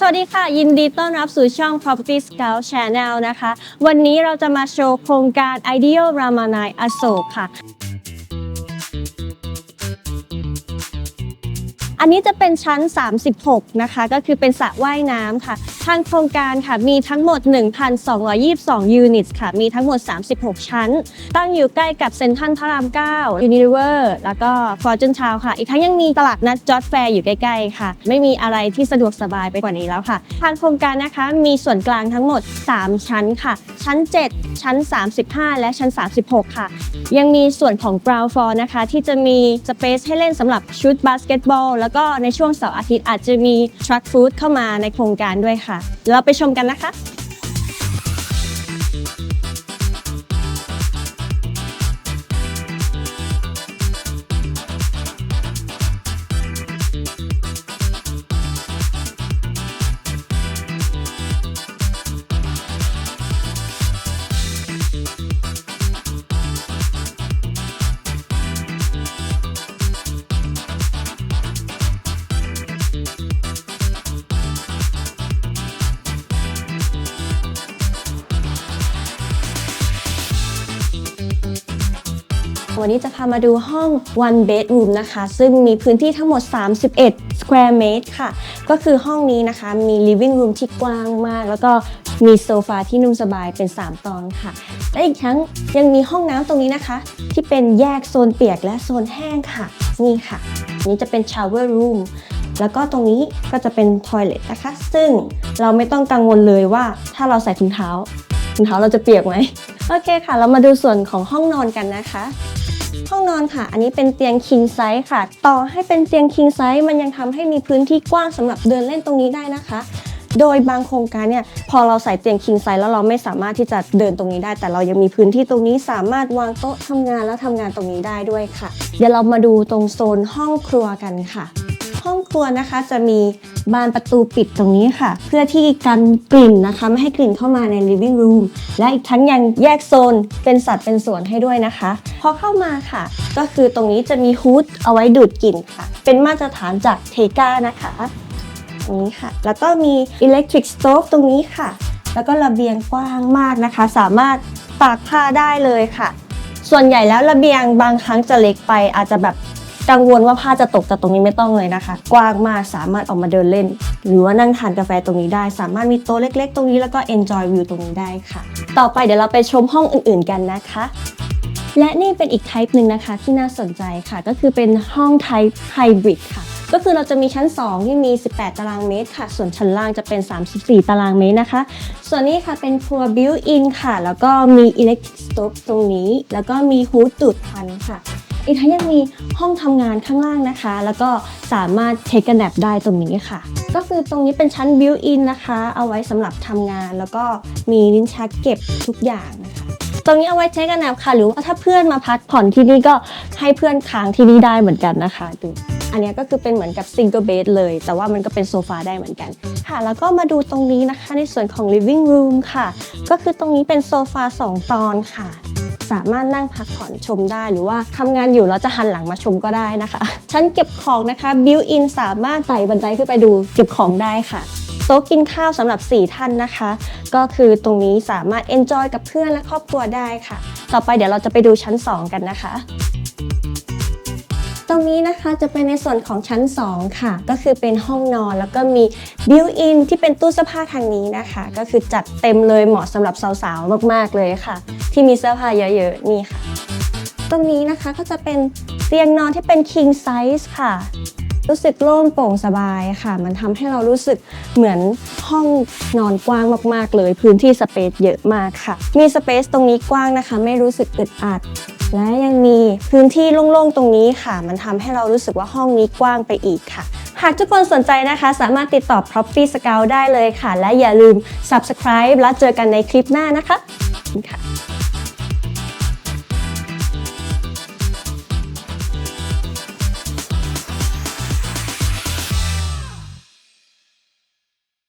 สวัสดีค่ะ ยินดีต้อนรับสู่ช่อง Property Scout Channel นะคะ วันนี้เราจะมาโชว์โครงการ Ideal Ramanai อโศกค่ะ อันนี้จะเป็นชั้น 36 นะคะ ก็คือเป็นสระว่ายน้ำค่ะ ทางโครงการค่ะมีทั้งหมด 1,222 ยูนิตค่ะ มีทั้งหมด 36 ชั้น ตั้งอยู่ใกล้กับเซ็นทรัลพระราม9 Unilever แล้วก็ Fortune Town ค่ะ อีกทั้งยังมีตลาดนัดจอร์ดแฟร์อยู่ใกล้ ๆ ค่ะ ไม่มีอะไรที่สะดวกสบายไปกว่านี้แล้วค่ะ ทางโครงการนะคะมีส่วนกลางทั้งหมด 3 ชั้นค่ะ ชั้น 7 ชั้น 35 และชั้น 36 ค่ะ ยังมีส่วนของ ground floor นะคะ ที่จะมีสเปซให้เล่นสำหรับชุดบาสเกตบอลแล้วก็ในช่วงเสาร์อาทิตย์อาจจะมี truck food เข้ามาในโครงการด้วยค่ะค่ะ เราไปชมกันนะคะ วันนี้จะพามาดูห้อง one bedroom นะคะ ซึ่งมีพื้นที่ทั้งหมด 31 square meter ค่ะ ก็คือห้องนี้นะคะมี living room ที่กว้างมาก แล้วก็มีโซฟาที่นุ่มสบายเป็น 3 ตอนค่ะ และอีกทั้งยังมีห้องน้ำตรงนี้นะคะ ที่เป็นแยกโซนเปียกและโซนแห้งค่ะ นี่ค่ะ นี่จะเป็น shower room แล้วก็ตรงนี้ก็จะเป็น toilet นะคะ ซึ่งเราไม่ต้องกังวลเลยว่าถ้าเราใส่ถุงเท้าถุงเท้าเราจะเปียกไหม โอเคค่ะ เรามาดูส่วนของห้องนอนกันนะคะ ห้องนอนค่ะ อันนี้เป็นเตียง king size ค่ะ ต่อให้เป็นเตียง king size มันยังทำให้มีพื้นที่กว้างสำหรับเดินเล่นตรงนี้ได้นะคะโดยบางโครงการเนี่ยพอเราใส่เตียง king size แล้วเราไม่สามารถที่จะเดินตรงนี้ได้ แต่เรายังมีพื้นที่ตรงนี้สามารถวางโต๊ะทำงานและทำงานตรงนี้ได้ด้วยค่ะ เดี๋ยวเรามาดูตรงโซนห้องครัวกันค่ะ ห้องครัวนะคะ จะมีบานประตูปิดตรงนี้ค่ะ เพื่อที่กันกลิ่นนะคะ ไม่ให้กลิ่นเข้ามาใน living room และอีกทั้งยังแยกโซนเป็นสัดเป็นส่วนให้ด้วยนะคะพอเข้ามาค่ะ ก็คือตรงนี้จะมีฮูดเอาไว้ดูดกลิ่นค่ะ เป็นมาตรฐานจากเทกานะคะตรงนี้ค่ะ แล้วก็มี electric stove ตรงนี้ค่ะ แล้วก็ระเบียงกว้างมากนะคะ สามารถตากผ้าได้เลยค่ะ ส่วนใหญ่แล้วระเบียงบางครั้งจะเล็กไปอาจจะแบบ กังวลว่าผ้าจะตกแต่ตรงนี้ไม่ต้องเลยนะคะ กว้างมากสามารถออกมาเดินเล่น หรือว่านั่งทานกาแฟตรงนี้ได้ สามารถมีโต๊ะเล็ก ๆ ตรงนี้แล้วก็ enjoy view ตรงนี้ได้ค่ะ ต่อไปเดี๋ยวเราไปชมห้องอื่น ๆ กันนะคะและนี่เป็นอีก type หนึ่งนะคะที่น่าสนใจค่ะ ก็คือเป็นห้อง type hybrid ค่ะ ก็คือเราจะมีชั้น 2 ที่มี 18 ตารางเมตรค่ะ ส่วนชั้นล่างจะเป็น 34 ตารางเมตรนะคะ ส่วนนี้ค่ะเป็นครัว built in ค่ะ แล้วก็มี electric stove ตรงนี้ แล้วก็มีฮูดดูดควันค่ะ อีกทั้งยังมีห้องทำงานข้างล่างนะคะ แล้วก็สามารถเทค a น a p ได้ตรงนี้ค่ะ ก็คือตรงนี้เป็นชั้น built in นะคะ เอาไว้สำหรับทำงาน แล้วก็มีลิ้นชักเก็บทุกอย่างนะคะ ตรงนี้เอาไว้เทค a น a p ค่ะ หรือว่าถ้าเพื่อนมาพักผ่อนที่นี่ก็ให้เพื่อนค้างที่นี่ได้เหมือนกันนะคะดูอันนี้ก็คือเป็นเหมือนกับ single bed เลย แต่ว่ามันก็เป็นโซฟาได้เหมือนกัน ค่ะ แล้วก็มาดูตรงนี้นะคะในส่วนของ living room ค่ะ ก็คือตรงนี้เป็นโซฟาสองตอนค่ะ สามารถนั่งพักผ่อนชมได้ หรือว่าทำงานอยู่แล้วจะหันหลังมาชมก็ได้นะคะชั้นเก็บของนะคะบิวอินสามารถไต่บันไดขึ้นไปดูเก็บของได้ค่ะโต๊ะกินข้าวสำหรับ 4 ท่านนะคะ ก็คือตรงนี้สามารถเอนจอยกับเพื่อนและครอบครัวได้ค่ะ ต่อไปเดี๋ยวเราจะไปดูชั้น 2 กันนะคะ ตรงนี้นะคะจะเป็นในส่วนของชั้น 2 ค่ะ ก็คือเป็นห้องนอนแล้วก็มี built in ที่เป็นตู้เสื้อผ้าทางนี้นะคะ ก็คือจัดเต็มเลยเหมาะสำหรับสาวๆ มากๆเลยค่ะ ที่มีเสื้อผ้าเยอะๆ นี่ค่ะ ตรงนี้นะคะก็จะเป็นเตียงนอนที่เป็น king size ค่ะ รู้สึกโล่งโปร่งสบายค่ะ มันทำให้เรารู้สึกเหมือนห้องนอนกว้างมากๆเลย พื้นที่สเปซเยอะมากค่ะ มีสเปซตรงนี้กว้างนะคะ ไม่รู้สึกอึดอัด และยังมีพื้นที่โล่งๆตรงนี้ค่ะ มันทำให้เรารู้สึกว่าห้องนี้กว้างไปอีกค่ะ หากทุกคนสนใจนะคะ สามารถติดต่อ Property Scout ได้เลยค่ะ และอย่าลืม subscribe แล้วเจอกันในคลิปหน้านะคะขอบคุณค่ะ